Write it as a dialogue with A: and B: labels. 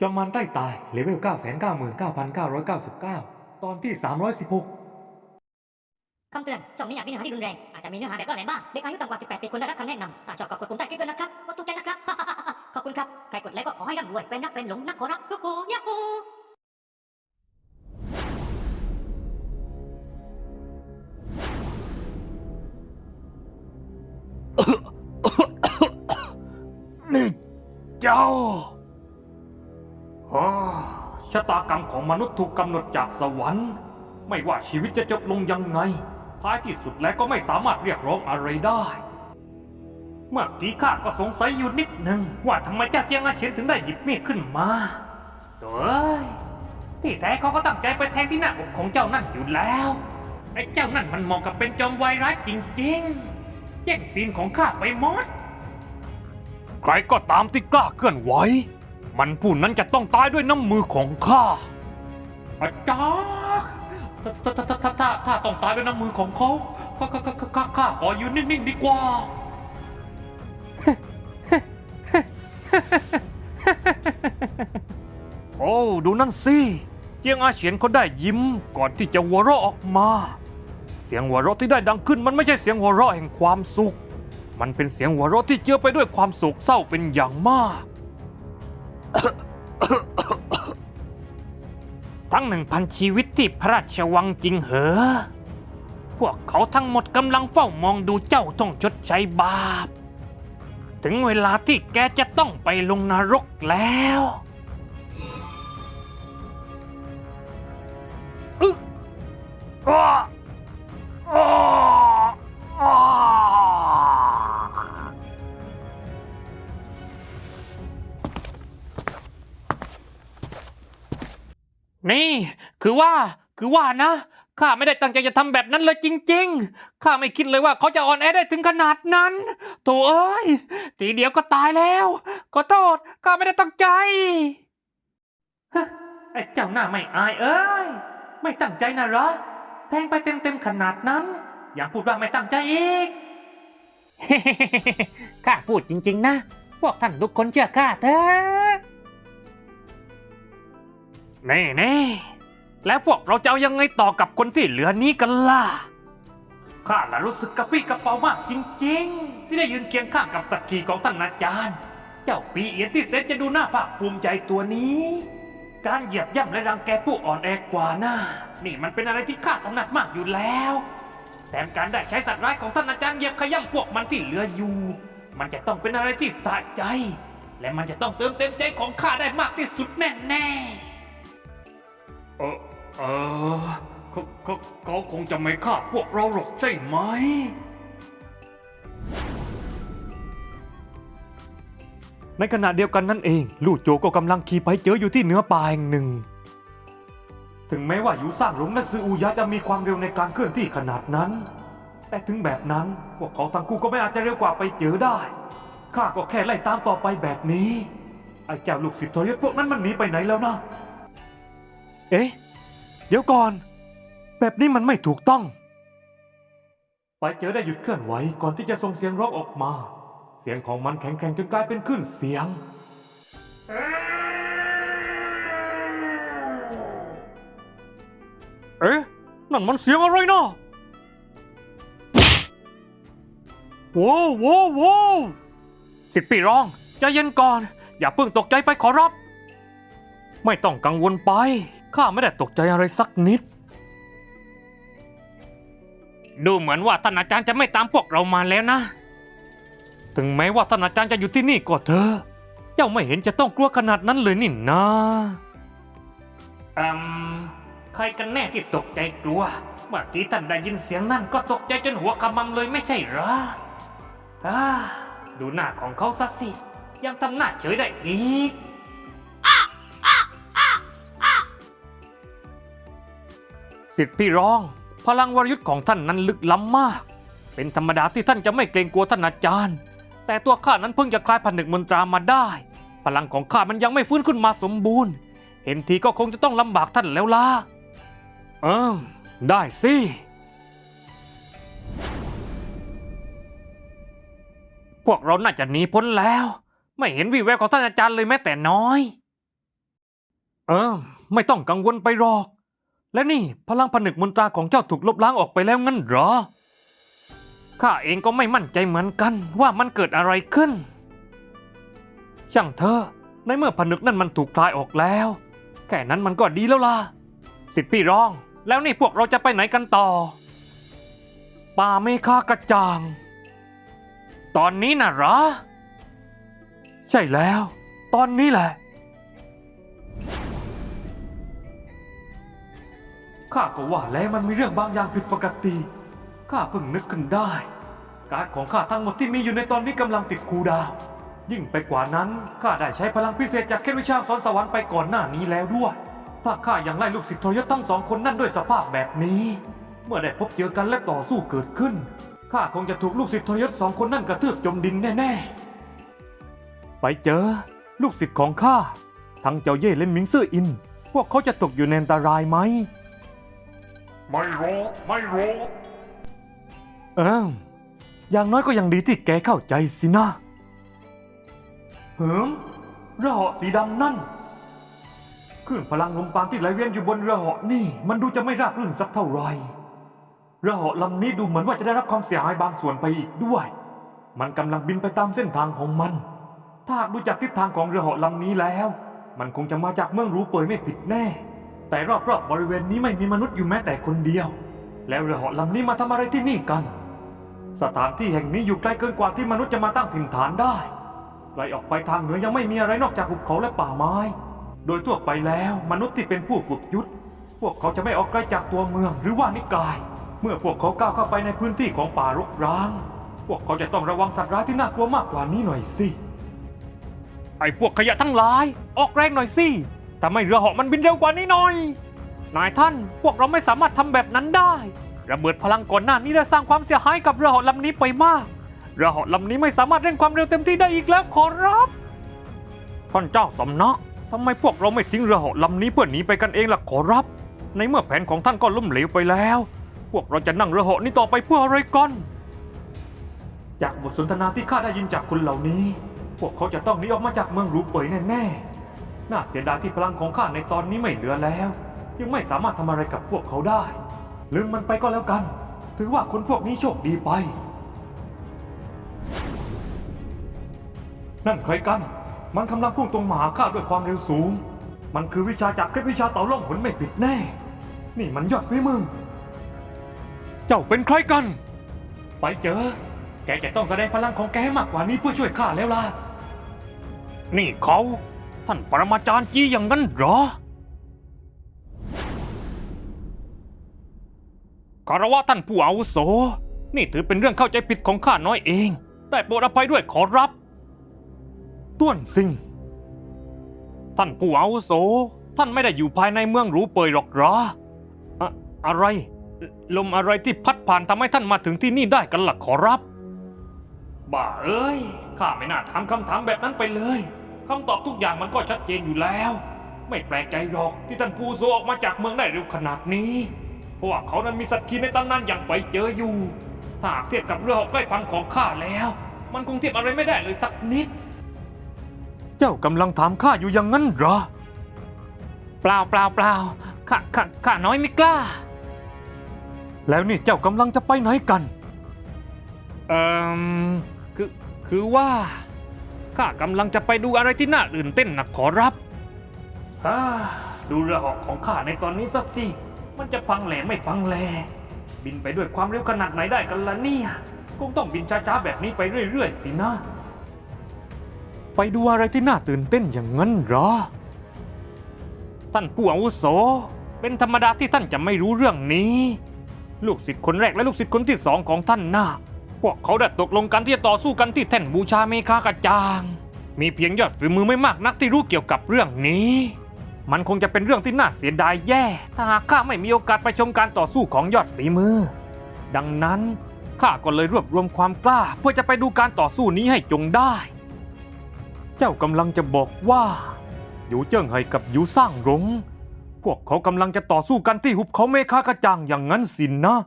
A: จอมมันใต้ตายเลเวล 999,999 ตอนที่ 316
B: คำเตือนช่องนี้อาจมีเนื้อหาที่รุนแรง อาจจะมีเนื้อหาแบบล่อแหลมบ้าง เด็กอายุต่ำกว่า 18 ปีควรได้รับคำแนะนำถ้าชอบก็กดปุ่มใต้คลิปด้วยนะครับกดถูกใจนะครับ ขอบคุณครับ ใครกดไลค์ก็ขอให้ร่ำรวยแฟนรักแฟนหลงนักขอรับฮู้ฮู้ยะฮู
A: นี่เจ้าอ๋อ ชะตากรรมของมนุษย์ถูกกำหนดจากสวรรค์ ไม่ว่าชีวิตจะจบลงยังไง ท้ายที่สุดแล้วก็ไม่สามารถเรียกร้องอะไรได้ เมื่อกี้ข้าก็สงสัยอยู่นิดหนึ่งว่าทำไมเจ้าเจียงอาเฉียนถึงได้หยิบมีดขึ้นมาเอ้ยที่แท้เขาก็ตั้งใจไปแทงที่หน้าอกของเจ้านั่นอยู่แล้วไอ้เจ้านั่นมันมองกับเป็นจอมวายร้ายจริงๆ แย่งซีนของข้าไปหมด ใครก็ตามที่กล้าเคลื่อนไหว มันผู้นั้นจะต้องตายด้วยน้ำมือของข้าอาจารย์ถ้าถ้าถ้าถ้าถ้าถ้าต้องตายด้วยน้ำมือของเขาข้าข้าข้าข้าข้าขอยืนนิ่งๆดีกว่า โอ้ดูนั่นสิเจียงอาเฉียนเขาได้ยิ้มก่อนที่จะหัวเราะออกมา เสียงหัวเราะที่ได้ดังขึ้นมันไม่ใช่เสียงหัวเราะแห่งความสุข มันเป็นเสียงหัวเราะที่เจือไปด้วยความโศกเศร้าเป็นอย่างมาก ทั้งหนึ่งพันชีวิตที่พระราชวังจริงเหรอ พวกเขาทั้งหมดกำลังเฝ้ามองดูเจ้าต้องชดใช้บาป ถึงเวลาที่แกจะต้องไปลงนรกแล้วอึ๊ะอ้ออ้ออ้อ นี่ คือว่าคือว่านะข้าไม่ได้ตั้งใจจะทำแบบนั้นเลยจริง ๆ ข้าไม่คิดเลยว่าเขาจะอ่อนแอได้ถึงขนาดนั้นโถเอ้ย ทีเดียวก็ตายแล้ว ขอโทษ ข้าไม่ได้ตั้งใจฮะไอ้เจ้าหน้าไม่อายเอ้ย ไม่ตั้งใจนะเหรอ แทงไปเต็มๆขนาดนั้น อยังพูดว่าไม่ตั้งใจอีก ข้าพูดจริง ๆ นะ พวกท่านทุกคนเชื่อข้าเถอะ แน่แน่แล้วพวกเราจะเอายังไงต่อกับคนที่เหลือนี้กันล่ะ ข้าละรู้สึกกระปี้กระเป๋ามากจริงๆ ที่ได้ยืนเคียงข้างกับสักขีของท่านอาจารย์ เจ้าปีเอียนที่เซนจะดูหน้าภาคภูมิใจตัวนี้ การเหยียบย่ำและรังแกผู้อ่อนแอกว่าหน้า นี่มันเป็นอะไรที่ข้าถนัดมากอยู่แล้วแถมการได้ใช้สัตว์ร้ายของท่านอาจารย์เหยียบขย้ำพวกมันที่เหลืออยู่ มันจะต้องเป็นอะไรที่สะใจ และมันจะต้องเติมเต็มใจของข้าได้มากที่สุดแน่ๆ เออเออเขาเขาเขาคงจะไม่ฆ่าพวกเราหรอกใช่ไหม ในขณะเดียวกันนั่นเอง ลู่โจก็กำลังขี่ไปเจออยู่ที่เหนือป่าแห่งหนึ่ง ถึงแม้ว่ายูซ่างหลงและซืออูยะจะมีความเร็วในการเคลื่อนที่ขนาดนั้น แต่ถึงแบบนั้นพวกเขาทั้งคู่ก็ไม่อาจจะเร็วกว่าไปเจอได้ข้าก็แค่ไล่ตามต่อไปแบบนี้ไอ้เจ้าลูกศิษย์ทรยศพวกนั้นมันหนีไปไหนแล้วนะ เอ๊ะ เดี๋ยวก่อน แบบนี้มันไม่ถูกต้อง ไปเจอได้หยุดเคลื่อนไหวก่อนที่จะส่งเสียงร้องออกมา เสียงของมันแข็งแกร่งจนกลายเป็นคลื่นเสียง เอ๊ะ นั่นมันเสียงอะไรนะโว้วโว้วโว้วสิทธิ์ปีร้องใจเย็นก่อน อย่าเพิ่งตกใจไปขอรับ ไม่ต้องกังวลไป ข้าไม่ได้ตกใจอะไรสักนิด ดูเหมือนว่าท่านอาจารย์จะไม่ตามพวกเรามาแล้วนะ ถึงแม้ว่าท่านอาจารย์จะอยู่ที่นี่ก็เถอะเจ้าไม่เห็นจะต้องกลัวขนาดนั้นเลยนี่นะอืมใครกันแน่ที่ตกใจกลัว เมื่อกี้ท่านได้ยินเสียงนั่นก็ตกใจจนหัวขมำเลยไม่ใช่หรออาดูหน้าของเขาซะสิ ยังทำหน้าเฉยได้อีก สิทธิ์พี่รอง พลังวรยุทธ์ของท่านนั้นลึกล้ำมาก เป็นธรรมดาที่ท่านจะไม่เกรงกลัวท่านอาจารย์ แต่ตัวข้านั้นเพิ่งจะคลายผนึกมนตรามาได้ พลังของข้ามันยังไม่ฟื้นขึ้นมาสมบูรณ์ เห็นทีก็คงจะต้องลำบากท่านแล้วล่ะเออได้สิพวกเราน่าจะหนีพ้นแล้ว ไม่เห็นวี่แววของท่านอาจารย์เลยแม้แต่น้อย เออ ไม่ต้องกังวลไปหรอก และนี่พลังผนึกมนตราของเจ้าถูกลบล้างออกไปแล้วงั้นเหรอ ข้าเองก็ไม่มั่นใจเหมือนกันว่ามันเกิดอะไรขึ้น ช่างเถอะในเมื่อผนึกนั่นมันถูกคลายออกแล้ว แค่นั้นมันก็ดีแล้วล่ะ สิทธิพี่รอง แล้วนี่พวกเราจะไปไหนกันต่อ ป่าเมฆากระจ่าง ตอนนี้น่ะเหรอ ใช่แล้ว ตอนนี้แหละ ข้าก็ว่าแล้วมันมีเรื่องบางอย่างผิดปกติ ข้าเพิ่งนึกขึ้นได้ การดของข้าทั้งหมดที่มีอยู่ในตอนนี้กำลังติดคูดาว ยิ่งไปกว่านั้นข้าได้ใช้พลังพิเศษจากเคล็ดวิชาสอนสวรรค์ไปก่อนหน้านี้แล้วด้วย ถ้าข้ายังไล่ลูกศิษย์ทรยศทั้งสองคนนั่นด้วยสภาพแบบนี้ เมื่อได้พบเจอกันและต่อสู้เกิดขึ้น ข้าคงจะถูกลูกศิษย์ทรยศสองคนนั่นกระทืบจมดินแน่ๆ ไปเจอ ลูกศิษย์ของข้าทั้งเจ้าเย่และหมิงซื่ออิน พวกเขาจะตกอยู่ในอันตรายไหม
C: ไม่รู้ ไม่รู้
A: เอออย่างน้อยก็ยังดีที่แกเข้าใจสินะเหิมเรือเหาะสีดำนั่นคลื่นพลังลมปานที่ไหลเวียนอยู่บนเรือเหาะนี่ มันดูจะไม่ราบรื่นสักเท่าไหร่เรือเหาะลำนี้ดูเหมือนว่าจะได้รับความเสียหายบางส่วนไปอีกด้วย มันกำลังบินไปตามเส้นทางของมัน ถ้าหากดูจากทิศทางของเรือเหาะลำนี้แล้ว มันคงจะมาจากเมืองรู้เปยไม่ผิดแน่ แต่รอบๆบบริเวณนี้ไม่มีมนุษย์อยู่แม้แต่คนเดียว แล้วเรือเหาะลำนี้มาทำอะไรที่นี่กัน สถานที่แห่งนี้อยู่ไกลเกินกว่าที่มนุษย์จะมาตั้งถิ่นฐานได้ไกลออกไปทางเหนือยังไม่มีอะไรนอกจากหุบเขาและป่าไม้ โดยทั่วไปแล้วมนุษย์ที่เป็นผู้ฝึกยุทธพวกเขาจะไม่ออกไกลจากตัวเมืองหรือว่านิกาย เมื่อพวกเขาก้าวเข้าไปในพื้นที่ของป่ารกร้าง พวกเขาจะต้องระวังสัตว์ร้ายที่น่ากลัวมากกว่านี้หน่อยสิไอ้พวกขยะทั้งหลาย ออกแรงหน่อยสิ ทำให้เรือเหาะมันบินเร็วกว่านี้หน่อย นายท่านพวกเราไม่สามารถทำแบบนั้นได้ ระเบิดพลังก่อนหน้านี้ได้สร้างความเสียหายกับเรือเหาะลำนี้ไปมาก เรือเหาะลำนี้ไม่สามารถเร่งความเร็วเต็มที่ได้อีกแล้วขอรับ ท่านเจ้าสำนักทำไมพวกเราไม่ทิ้งเรือเหาะลำนี้เพื่อหนีไปกันเองล่ะขอรับ ในเมื่อแผนของท่านก็ล้มเหลวไปแล้ว พวกเราจะนั่งเรือเหาะนี้ต่อไปเพื่ออะไรกันจากบทสนทนาที่ข้าได้ยินจากคนเหล่านี้ พวกเขาจะต้องหนีออกมาจากเมืองหลูเป่ยแน่ๆ น่าเสียดายที่พลังของข้าในตอนนี้ไม่เหลือแล้ว ยังไม่สามารถทำอะไรกับพวกเขาได้ ลืมมันไปก็แล้วกัน ถือว่าคนพวกนี้โชคดีไป นั่นใครกัน มันกำลังพุ่งตรงมาหาข้าด้วยความเร็วสูง มันคือวิชาจากเคล็ดวิชาเต่าล่องหนไม่ผิดแน่ นี่มันยอดฝีมือ เจ้าเป็นใครกัน ไปเจอ แกจะต้องแสดงพลังของแกให้มากกว่านี้เพื่อช่วยข้าแล้วล่ะ นี่เขา ท่านปรมาจารย์จีอย่างนั้นเหรอคารวะท่านผู้อาวุโส นี่ถือเป็นเรื่องเข้าใจผิดของข้าน้อยเอง ได้โปรดอภัยด้วยขอรับ ต้วนซิง ท่านผู้อาวุโส ท่านไม่ได้อยู่ภายในเมืองหรูเปยหรอกเหรออะอะไร ลมอะไรที่พัดผ่านทำให้ท่านมาถึงที่นี่ได้กันล่ะขอรับ บ้าเอ้ย ข้าไม่น่าถามคำถามแบบนั้นไปเลย คำตอบทุกอย่างมันก็ชัดเจนอยู่แล้ว ไม่แปลกใจหรอกที่ท่านผู้อาวุโสออกมาจากเมืองได้เร็วขนาดนี้ เพราะว่าเขานั้นมีสักขีในตำนานอย่างไปเจออยู่ ถ้าหากเทียบกับเรือเหาะใกล้พังของข้าแล้ว มันคงเทียบอะไรไม่ได้เลยสักนิด เจ้ากำลังถามข้าอยู่อย่างนั้นเหรอ เปล่าเปล่าเปล่าข้าข้าข้าน้อยไม่กล้า แล้วนี่เจ้ากำลังจะไปไหนกัน เอ่อ คือ คือว่า ข้ากำลังจะไปดูอะไรที่น่าตื่นเต้นนะขอรับฮ่าดูเรือหาะของข้าในตอนนี้สักสิ มันจะพังแหล่ไม่พังแหลบินไปด้วยความเร็วขนาดไหนได้กันล่ะเนี่ย คงต้องบินช้าๆแบบนี้ไปเรื่อยๆสินะ ไปดูอะไรที่น่าตื่นเต้นอย่างนั้นเหรอ ท่านผู้อาวุโส เป็นธรรมดาที่ท่านจะไม่รู้เรื่องนี้ ลูกศิษย์คนแรกและลูกศิษย์คนที่สองของท่านน่ะ พวกเขาได้ตกลงกันที่จะต่อสู้กันที่แท่นบูชาเมฆากระจาง มีเพียงยอดฝีมือไม่มากนักที่รู้เกี่ยวกับเรื่องนี้ มันคงจะเป็นเรื่องที่น่าเสียดายแย่ ถ้าหากข้าไม่มีโอกาสไปชมการต่อสู้ของยอดฝีมือ ดังนั้นข้าก็เลยรวบรวมความกล้า เพื่อจะไปดูการต่อสู้นี้ให้จงได้ เจ้ากำลังจะบอกว่าหยูเจิ้งไห่กับหยูสร้างหลงพวกเขากำลังจะต่อสู้กันที่หุบเขาเมฆากระจ่างอย่างนั้นสินนะ